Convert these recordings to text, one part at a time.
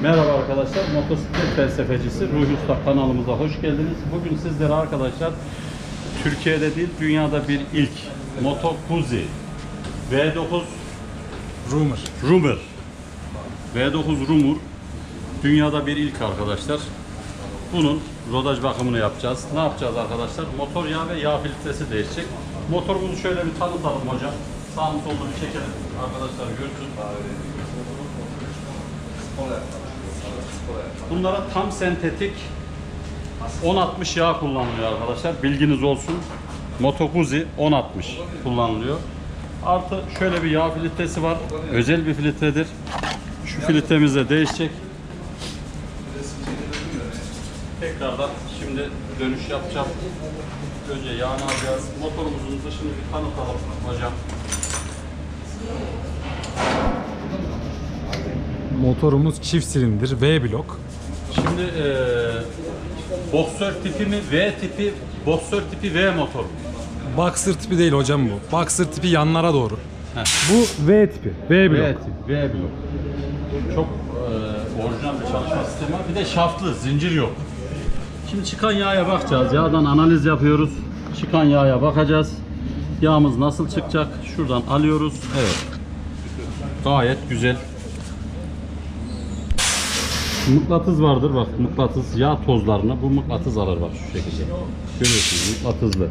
Merhaba arkadaşlar, motosiklet felsefecisi Ruhi Usta kanalımıza hoş geldiniz. Bugün sizlere arkadaşlar Türkiye'de değil dünyada bir ilk Moto Guzzi V9 Rumor. Rumor V9 Rumor dünyada bir ilk arkadaşlar. Bunun rodaj bakımını yapacağız. Ne yapacağız arkadaşlar? Motor yağı ve yağ filtresi değişecek. Motorumuzu şöyle bir tanıtalım hocam. Sağını solunu bir çekelim. Arkadaşlar görsün. Bunlara tam sentetik 1060 yağ kullanılıyor arkadaşlar. Bilginiz olsun. Moto Guzzi 1060 kullanılıyor. Artı şöyle bir yağ filtresi var. Özel bir filtredir. Şu filtremiz de değişecek. Tekrardan şimdi dönüş yapacağım. Önce yağını alacağız. Motorumuzun dışını bir tanıtalım hocam. Motorumuz çift silindir V blok. Şimdi eee boksör tipi mi V tipi, boksör tipi V motor mu? Boxer tipi değil hocam bu. Boxer tipi yanlara doğru. Heh. Bu V tipi. V blok. V tip, V blok. Çok eee orijinal bir çalışma sistemi var. Bir de şaftlı, zincir yok. Şimdi çıkan yağa bakacağız. Yağdan analiz yapıyoruz. Çıkan yağa bakacağız. Yağımız nasıl çıkacak? Şuradan alıyoruz. Evet. Gayet güzel. Mıknatıs vardır bak mıknatıs yağ tozlarını bu mıknatıs alır bak şu şekilde. Görüyorsunuz mıknatıslı.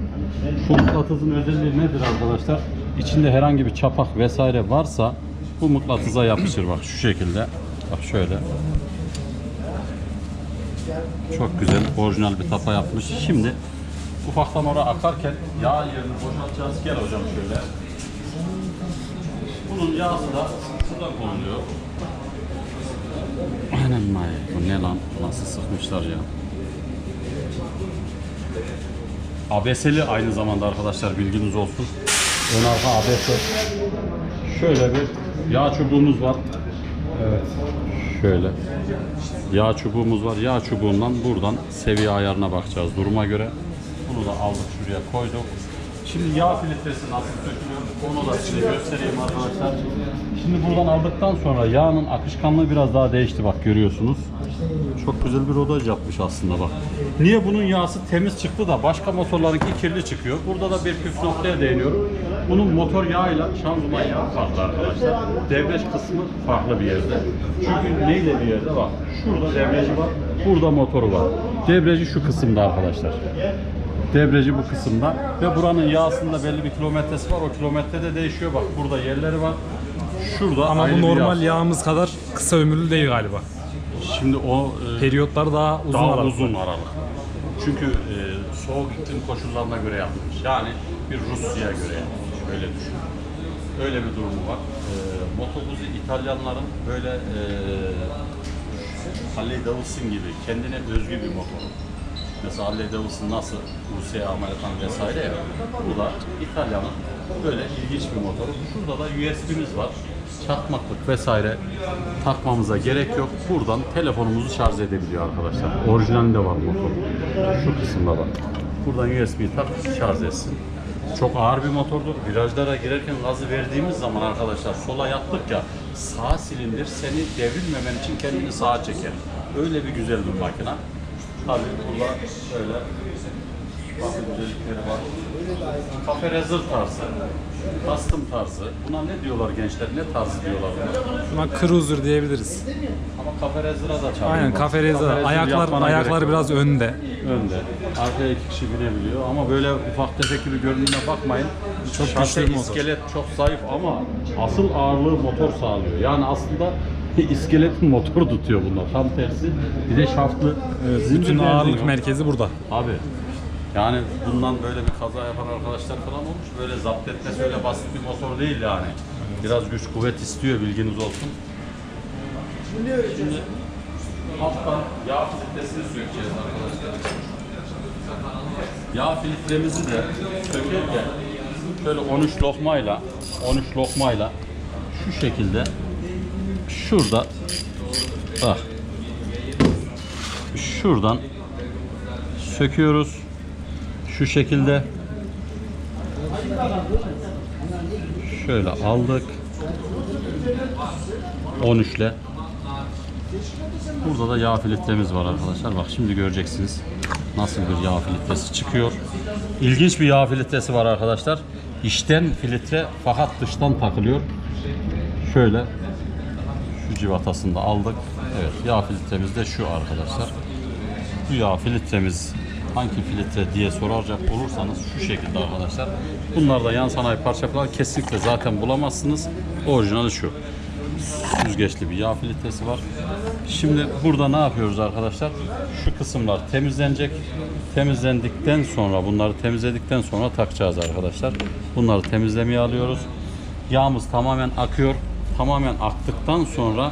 Şu mıknatısın özelliği nedir arkadaşlar? İçinde herhangi bir çapak vesaire varsa bu mıknatısa yapışır bak şu şekilde. Bak şöyle. Çok güzel orijinal bir tapa yapmış. Şimdi ufaktan oraya akarken yağ yerini boşaltacağız. Gel hocam şöyle. Bunun yağsı da şuradan konuluyor. Aynen may. Bu ne lan? Nasıl sıkmışlar ya? ABS'li aynı zamanda arkadaşlar bilginiz olsun. Ön arka ABS. Şöyle bir yağ çubuğumuz var. Evet. Şöyle. Yağ çubuğumuz var. Yağ çubuğundan buradan seviye ayarına bakacağız duruma göre. Bunu da aldık şuraya koyduk. Şimdi yağ filtresi nasıl sökülüyor onu da size göstereyim arkadaşlar. Şimdi buradan aldıktan sonra yağın akışkanlığı biraz daha değişti bak görüyorsunuz. Çok güzel bir rodaj yapmış aslında bak. Niye bunun yağsı temiz çıktı da başka motorlarınki kirli çıkıyor? Burada da bir püf noktaya değiniyorum. Bunun motor yağıyla şanzıman yağı farklı arkadaşlar. Devreç kısmı farklı bir yerde. Çünkü neyle bir yerde bak. Şurada devreci var, burada motoru var. Devreci şu kısımda arkadaşlar. Debreci bu kısımda ve buranın yağsında belli bir kilometresi var. O kilometrede değişiyor. Bak burada yerleri var. Şurada Ama ayrı bu bir normal yağ. yağımız kadar kısa ömürlü değil galiba. Şimdi o e, Periyotlar daha uzun daha aralıklı. uzun aralık. Çünkü e, soğuk iklim koşullarına göre yapılmış. Yani bir Rusya'ya göre yapılmış. Öyle düşün. Öyle bir durumu var. E, Moto Guzzi İtalyanların böyle e, Harley Davidson gibi kendine özgü bir motor. Mesela Harley Davidson nasıl Rusya, Amerikan vesaire ya. Bu da İtalya'nın böyle ilginç bir motoru. Şurada da USB'miz var. Çakmaklık vesaire takmamıza gerek yok. Buradan telefonumuzu şarj edebiliyor arkadaşlar. Orijinalinde var motor. Şu kısımda bak. Buradan USB'yi tak şarj etsin. Çok ağır bir motordur. Virajlara girerken gazı verdiğimiz zaman arkadaşlar sola yaptık ya sağ silindir seni devrilmemen için kendini sağa çeker. Öyle bir güzel bir makina. Tabii burada şöyle bakın güzellikleri var. Cafe Racer tarzı, custom tarzı. Buna ne diyorlar gençler? Ne tarzı diyorlar buna? Buna cruiser diyebiliriz. Ama Cafe Racer'a da çağırıyor. Aynen kafe reza. Ayaklar yapmana ayaklar yok. biraz önde. önde. Arkaya iki kişi binebiliyor ama böyle ufak tefek gibi göründüğüne bakmayın. Çok güçlü bir motor. iskelet çok zayıf ama asıl ağırlığı motor sağlıyor. Yani aslında iskeletin motor tutuyor bunlar. Tam tersi. Bir de şaftlı. Evet, zincir bütün ağırlık merkezi burada. Abi yani bundan böyle bir kaza yapan arkadaşlar falan olmuş. Böyle zapt etmesi öyle basit bir motor değil yani. Biraz güç kuvvet istiyor bilginiz olsun. Şimdi alttan yağ filtresini sökeceğiz arkadaşlar. Yağ filtremizi de sökerken şöyle 13 lokmayla 13 lokmayla şu şekilde şurada bak şuradan söküyoruz. Şu şekilde. Şöyle aldık. 13 ile. Burada da yağ filtremiz var arkadaşlar. Bak şimdi göreceksiniz nasıl bir yağ filtresi çıkıyor. İlginç bir yağ filtresi var arkadaşlar. İçten filtre fakat dıştan takılıyor. Şöyle şu civatasını da aldık. Evet yağ filtremiz de şu arkadaşlar. Bu yağ filtremiz hangi filtre diye soracak olursanız şu şekilde arkadaşlar. Bunlar da yan sanayi parça falan kesinlikle zaten bulamazsınız. Orijinali şu. Süzgeçli bir yağ filtresi var. Şimdi burada ne yapıyoruz arkadaşlar? Şu kısımlar temizlenecek. Temizlendikten sonra bunları temizledikten sonra takacağız arkadaşlar. Bunları temizlemeye alıyoruz. Yağımız tamamen akıyor. Tamamen aktıktan sonra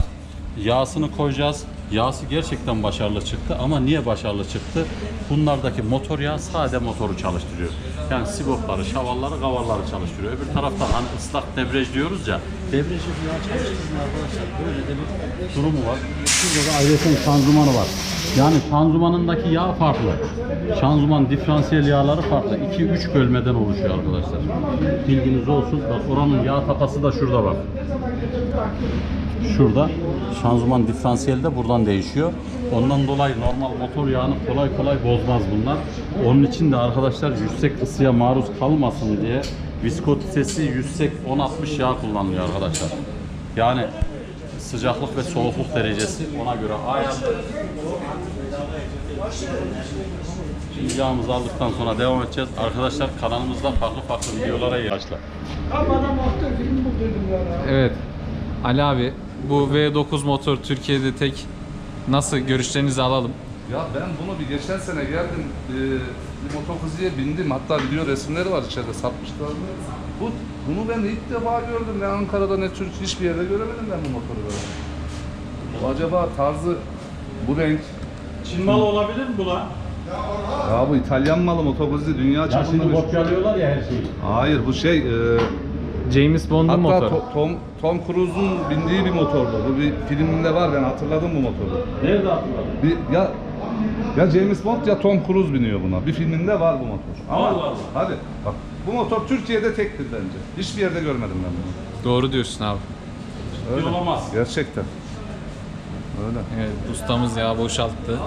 yağsını koyacağız. Yağsı gerçekten başarılı çıktı ama niye başarılı çıktı? Bunlardaki motor yağı sade motoru çalıştırıyor. Yani sibopları, şavalları, kavalları çalıştırıyor. Öbür taraftan hani ıslak debriyaj diyoruz ya. Debriyajı yağ çalıştırmıyor arkadaşlar. Böyle de bir durumu var. Şurada da ayrıca şanzımanı var. Yani şanzımanındaki yağ farklı. Şanzıman diferansiyel yağları farklı. 2-3 bölmeden oluşuyor arkadaşlar. Bilginiz olsun. Bak oranın yağ tapası da şurada bak. Şurada şanzıman diferansiyeli de buradan değişiyor. Ondan dolayı normal motor yağını kolay kolay bozmaz bunlar. Onun için de arkadaşlar yüksek ısıya maruz kalmasın diye viskositesi yüksek 10-60 yağ kullanılıyor arkadaşlar. Yani sıcaklık ve soğukluk derecesi ona göre ayarlı. Şimdi yağımızı aldıktan sonra devam edeceğiz. Arkadaşlar kanalımızda farklı farklı videolara başla. Evet. Ali abi bu V9 motor Türkiye'de tek nasıl görüşlerinizi alalım. Ya ben bunu bir geçen sene geldim, e, bir motokuzluya bindim. Hatta video resimleri var içeride satmışlar. Bu, bunu ben ilk defa gördüm. Ne Ankara'da ne Türk hiçbir yerde göremedim ben bu motoru böyle. Bu acaba tarzı bu renk. Çin malı olabilir mi bu lan? Ya bu İtalyan malı motokuzlu dünya Ya çapında şimdi bir... kopyalıyorlar ya her şeyi. Hayır bu şey, e, James Bond'un hatta motoru. To- Tom, Tom Cruise'un bindiği bir motordu. Bu bir filminde var ben hatırladım bu motoru. Nerede hatırladın? Bir, ya ya James Bond ya Tom Cruise biniyor buna. Bir filminde var bu motor. Ama Allah Allah. hadi bak bu motor Türkiye'de tektir bence. Hiçbir yerde görmedim ben bunu. Doğru diyorsun abi. Öyle. olamaz. Gerçekten. Öyle. Evet ustamız yağ boşalttı.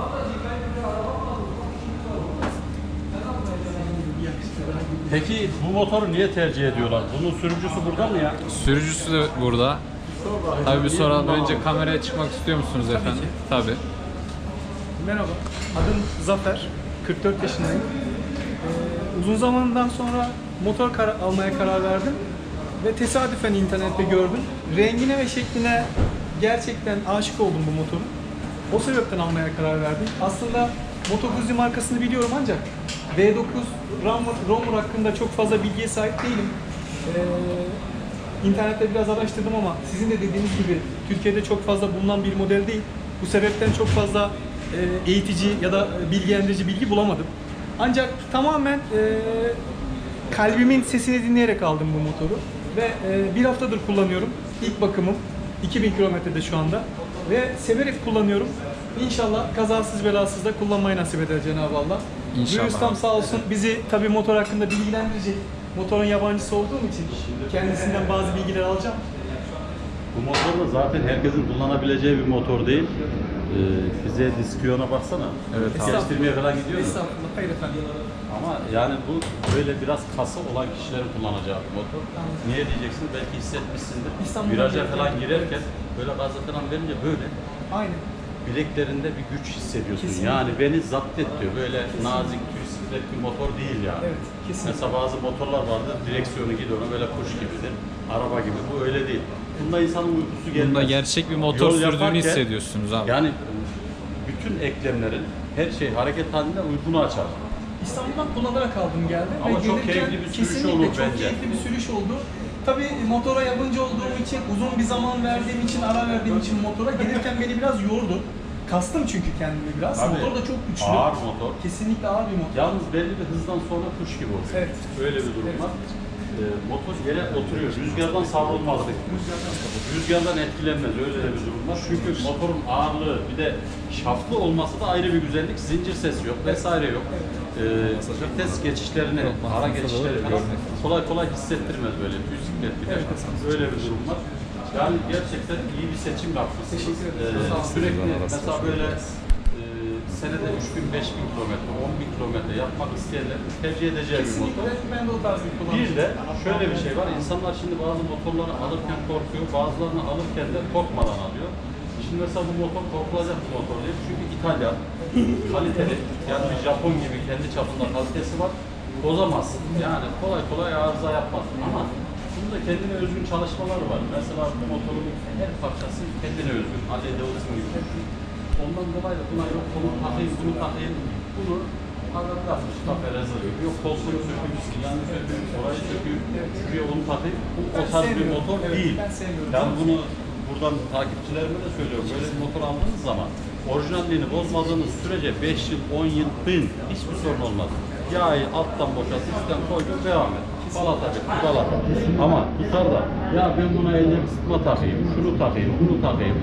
Peki bu motoru niye tercih ediyorlar? Bunun sürücüsü burada mı ya? Sürücüsü de burada. Tabii bir soralım. Önce kameraya çıkmak istiyor musunuz efendim? Tabii. Merhaba, adım Zafer, 44 yaşındayım. Ee, uzun zamandan sonra motor kar- almaya karar verdim ve tesadüfen internette gördüm. Rengine ve şekline gerçekten aşık oldum bu motorun. O sebepten almaya karar verdim. Aslında Moto Guzzi markasını biliyorum ancak V9 Romer, Romer hakkında çok fazla bilgiye sahip değilim. Ee, internette biraz araştırdım ama sizin de dediğiniz gibi Türkiye'de çok fazla bulunan bir model değil. Bu sebepten çok fazla e, eğitici ya da bilgilendirici bilgi bulamadım. Ancak tamamen e, kalbimin sesini dinleyerek aldım bu motoru ve e, bir haftadır kullanıyorum. İlk bakımım 2000 kilometrede şu anda ve severek kullanıyorum. İnşallah kazasız belasız da kullanmayı nasip eder Cenab-ı Allah. İnşallah. Ustam sağ olsun bizi tabii motor hakkında bilgilendirecek. Motorun yabancısı olduğum için kendisinden bazı bilgiler alacağım. Bu motor da zaten herkesin kullanabileceği bir motor değil. Ee, fize diskiyona baksana. Evet. Geliştirmeye falan gidiyor mu? Estağfurullah, hayır efendim. Ama yani bu böyle biraz kası olan kişilerin kullanacağı bir motor. Niye diyeceksin? Belki hissetmişsindir. İstanbul'da Viraja falan girerken böyle gazı falan verince böyle Aynen. Bileklerinde bir güç hissediyorsun. Kesinlikle. Yani beni zapt et diyor. Böyle nazik, tüysiklet bir motor değil yani. Evet, kesinlikle. Mesela bazı motorlar vardır, direksiyonu gidiyor ona böyle kuş gibidir. Araba gibi. Bu öyle değil. Bunda insanın uykusu gelmez. Bunda gerçek bir motor Yol sürdüğünü yaparken- hissediyorsunuz abi. Yani bütün eklemlerin her şey hareket halinde uykunu açar. İstanbul'dan kullanarak aldım geldim. Ama ve çok gelirken keyifli bir sürüş kesinlikle olur çok bence. keyifli bir sürüş oldu. Tabii motora yabancı olduğum için, uzun bir zaman verdiğim için, ara verdiğim için motora gelirken beni biraz yordu. Kastım çünkü kendimi biraz. Tabii. Motor da çok güçlü. Ağır motor. Kesinlikle ağır bir motor. Yalnız belli bir hızdan sonra kuş gibi oluyor. Evet. Öyle bir durum var. Ee, motor yere oturuyor. Rüzgardan savrulmaz. Rüzgardan etkilenmez. Öyle de bir durum var. Çünkü motorun ağırlığı bir de şaftlı olması da ayrı bir güzellik. Zincir sesi yok vesaire yok. Ee, vites geçişlerini, ara geçişleri falan kolay kolay hissettirmez böyle bisiklet bir de. Öyle bir durum var. Yani gerçekten iyi bir seçim yapmışsınız. Teşekkür ederim. Ee, sürekli mesela böyle e, senede 3000 5000 kilometre, 10000 kilometre yapmak isteyenler tercih edeceği bir motor. Kesinlikle ben de o tarz bir kullanıcıyım. Bir de şöyle bir şey var. İnsanlar şimdi bazı motorları alırken korkuyor. Bazılarını alırken de korkmadan alıyor. Şimdi mesela bu motor korkulacak bir motor değil. Çünkü İtalyan, kaliteli. Yani bir Japon gibi kendi çapında kalitesi var. Bozamazsın. Yani kolay kolay arıza yapmaz. Ama bunda kendine özgün çalışmaları var. Mesela bu motorun her parçası kendine özgün. Ali Davidson gibi. Ondan dolayı da buna yok bunu takayım, bunu takayım. Bunu adam kafe rezervi. Yok koltuğu söküyorsun, yanı söküyor, orayı söküyor. Şuraya onu takayım. Bu o tarz bir motor Evet, değil. ben. Yani bunu buradan takipçilerime de söylüyorum. Böyle bir motor aldığınız zaman orijinalliğini bozmadığınız sürece 5 yıl, 10 yıl, bin hiçbir sorun olmaz. Yağı alttan boşalt, üstten koydun, devam et. Balata bir, balata. Ama tutar da ya ben buna elde ısıtma takayım, şunu takayım, bunu takayım.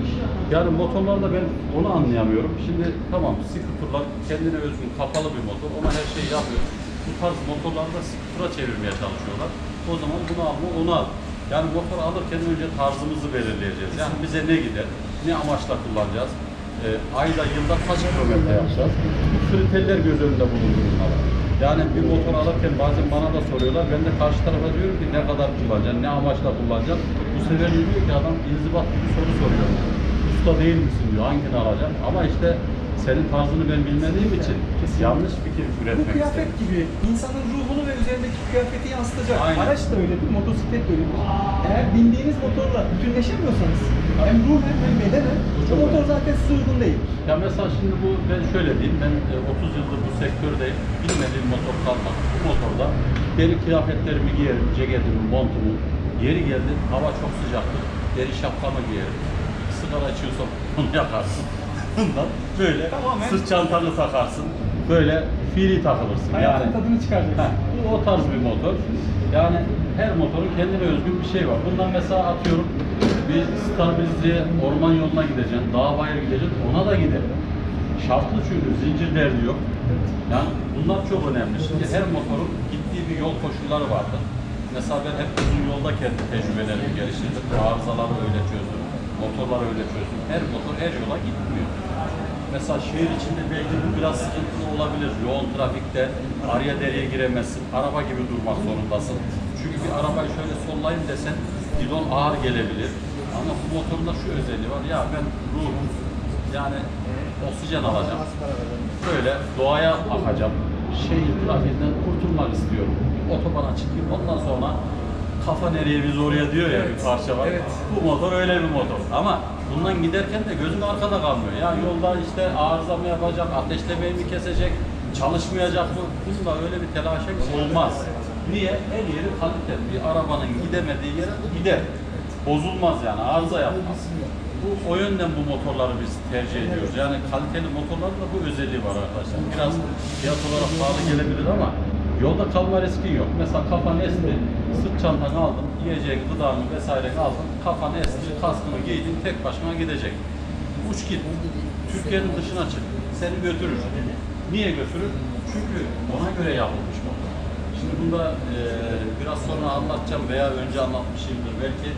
Yani motorlarda ben onu anlayamıyorum. Şimdi tamam scooterlar kendine özgün kapalı bir motor. Ona her şeyi yapıyor. Bu tarz motorları da scooter'a çevirmeye çalışıyorlar. O zaman bunu alma, onu al. Yani motor alırken önce tarzımızı belirleyeceğiz. Yani bize ne gider, ne amaçla kullanacağız, e, ayda, yılda kaç kilometre yapacağız. Bu kriterler göz önünde bulundurulmalı. Yani bir motor alırken bazen bana da soruyorlar. Ben de karşı tarafa diyorum ki ne kadar kullanacaksın, ne amaçla kullanacaksın. Bu sefer diyor ki adam inzibat gibi soru soruyor. Usta değil misin diyor, hangini alacaksın? Ama işte senin tarzını ben bilmediğim için yanlış fikir Bu üretmek kıyafet istedim. gibi insanın ruhunu üzerindeki kıyafeti yansıtacak. Aynen. Araç da öyledir, motosiklet de öyledir. Eğer bindiğiniz motorla bütünleşemiyorsanız hem ruhen hem bedenen o motor zaten size uygun değil. Ya mesela şimdi bu ben şöyle diyeyim ben e, 30 yıldır bu sektördeyim. Bilmediğim motor kalmadı. Bu motorda deri kıyafetlerimi giyerim, ceketimi, montumu. Yeri geldi hava çok sıcaktır. Deri şapkamı giyerim. Sigara içiyorsam onu yakarsın. Bundan böyle Tamamen- sırt çantanı takarsın. Böyle fiili takılırsın. Hayatın yani tadını çıkaracaksın. Heh, bu o tarz bir motor. Yani her motorun kendine özgün bir şey var. Bundan mesela atıyorum bir stabilizeye orman yoluna gideceksin, dağ bayır gideceksin, ona da giderim. Şartlı çünkü zincir derdi yok. Yani bunlar çok önemli. Şimdi her motorun gittiği bir yol koşulları vardır. Mesela ben hep uzun yolda kendi tecrübelerimi geliştirdim. Arızaları öyle çözdüm, motorları öyle çözdüm. Her motor her yola gitmiyor. Mesela şehir içinde belki bu biraz sıkıntılı olabilir. Yoğun trafikte araya deriye giremezsin. Araba gibi durmak zorundasın. Çünkü bir arabayı şöyle sollayayım desen gidon ağır gelebilir. Ama bu motorun da şu özelliği var. Ya ben ruhum yani oksijen alacağım. Böyle doğaya akacağım. Şehir trafiğinden kurtulmak istiyorum. Otobana çıkayım. Ondan sonra kafa nereye biz oraya diyor ya bir parça var. evet. Bu motor öyle bir motor. Ama bundan giderken de gözün arkada kalmıyor. Ya yolda işte arıza mı yapacak, ateşlemeyi mi kesecek, çalışmayacak mı? Bunda öyle bir telaşa olmaz. Niye? Her yeri kalite. Bir arabanın gidemediği yere gider. Bozulmaz yani, arıza yapmaz. Bu, o yönden bu motorları biz tercih ediyoruz. Yani kaliteli motorların da bu özelliği var arkadaşlar. Biraz fiyat olarak pahalı gelebilir ama yolda kalma riskin yok. Mesela kafan esti, sırt çantanı aldın, yiyeceğin, gıdanı vesaire aldın, kafan esti, kaskını giydin, tek başına gidecek. Uç git, Türkiye'nin dışına çık, seni götürür. Niye götürür? Çünkü ona göre yapılmış motor. Şimdi bunda eee, biraz sonra anlatacağım veya önce anlatmışımdır belki.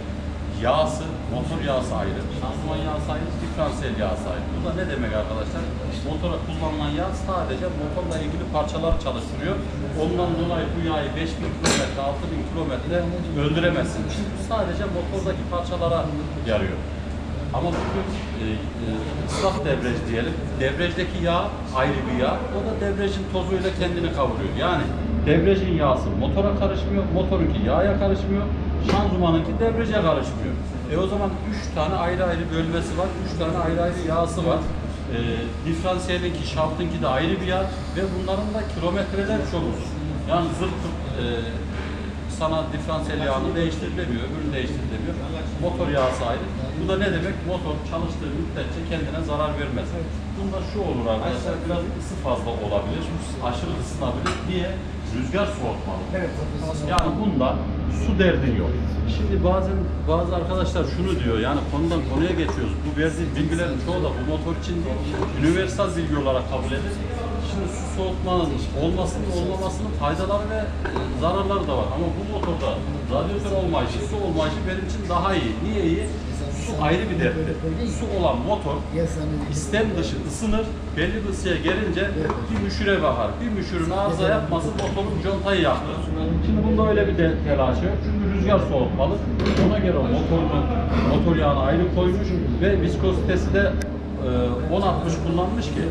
Yağsı, motor yağsı ayrı, şanzıman yağsı ayrı, diferansiyel yağsı ayrı. Bu da ne demek arkadaşlar? Motora kullanılan yağ sadece motorla ilgili parçalar çalıştırıyor. Ondan dolayı bu yağı 5000 kilometre, 6000 kilometre öldüremezsin. Çünkü sadece motordaki parçalara yarıyor. Ama bugün e, e, ıslak devreç diyelim. Devreçteki yağ ayrı bir yağ. O da devrecin tozuyla kendini kavuruyor. Yani devrecin yağsı motora karışmıyor, motorunki yağa karışmıyor, şanzımanınki devrece karışmıyor. E o zaman üç tane ayrı ayrı bölmesi var, üç tane ayrı ayrı yağsı var. E, diferansiyelinki, şaftınki de ayrı bir yağ ve bunların da kilometreler çok uzun. Yani zırt pırt, e, sana diferansiyel yağını değiştirilemiyor, öbürünü değiştirilemiyor. Motor yağısı ayrı. Bu da ne demek? Motor çalıştığı müddetçe kendine zarar vermez. Bunda şu olur arkadaşlar, biraz ısı fazla olabilir, aşırı ısınabilir diye rüzgar soğutmalı. Evet. Yani bunda su derdin yok. Şimdi bazen bazı arkadaşlar şunu diyor yani konudan konuya geçiyoruz. Bu verdiğim bilgilerin çoğu da bu motor için değil, universal bilgi olarak kabul edilir. Şimdi su soğutmanın olmasının olmamasının faydaları ve e, zararları da var. Ama bu motorda radyatör olmayışı, su olmayışı benim için daha iyi. Niye iyi? Su ayrı bir derttir. Su olan motor istem dışı ısınır, belli bir ısıya gelince bir müşüre bakar. Bir müşürün arıza yapması motorun contayı yaktı. Şimdi bunda öyle bir de telaşı yok. Çünkü rüzgar soğutmalı. Ona göre motorun motor yağını ayrı koymuş ve viskozitesi de e, 10-60 kullanmış ki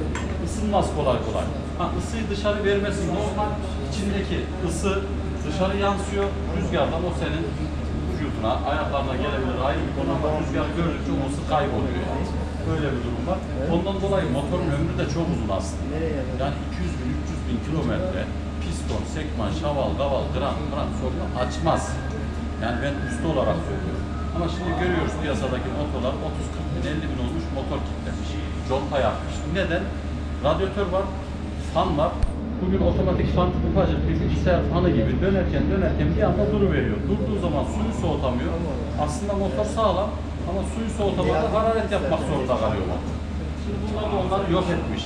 ısınmaz kolay kolay. Ha, ısıyı dışarı vermesi normal. İçindeki ısı dışarı yansıyor. Rüzgardan o senin vücuduna, ayaklarına gelebilir. Ayrı bir konu ama rüzgar gördükçe o kayboluyor yani. Böyle bir durum var. Ondan dolayı motorun ömrü de çok uzun aslında. Yani 200 bin, 300 bin kilometre piston, sekman, şaval, gaval, gram, gram sorunu açmaz. Yani ben usta olarak söylüyorum. Ama şimdi görüyoruz piyasadaki motorlar 30-40 bin, 50 bin olmuş motor kilitlemiş. Conta yapmış. Neden? Radyatör var, fan var. Bugün otomatik bir bilgisayar fanı gibi dönerken dönerken bir anda duruveriyor. Durduğu zaman suyu soğutamıyor. Aslında motor sağlam ama suyu soğutamadı hararet yapmak zorunda kalıyor motor. Şimdi bunlar da onları yok etmiş.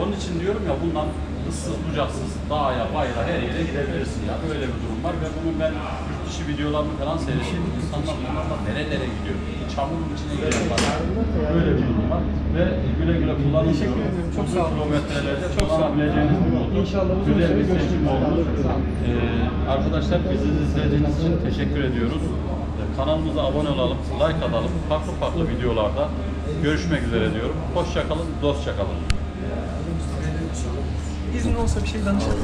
Onun için diyorum ya bundan ıssız bucaksız dağa, bayra her yere gidebilirsin ya. Böyle bir durum var ve bunun ben yurt dışı videolarını falan seyrettim. İnsanlar bunlarla nerelere gidiyor. Çamurun içine giren var. Böyle bir durum var. Ve güle güle kullanın ederim. Çok sağ olun. Kilometrelerde kullanabileceğiniz bir motor. İnşallah Güzel bir seçim üzere. Ee, arkadaşlar bizi izlediğiniz için teşekkür ediyoruz. Ee, Kanalımıza abone olalım, like atalım. Farklı farklı videolarda görüşmek üzere diyorum. Hoşça kalın, dostça kalın. İzin olsa bir şey danışalım.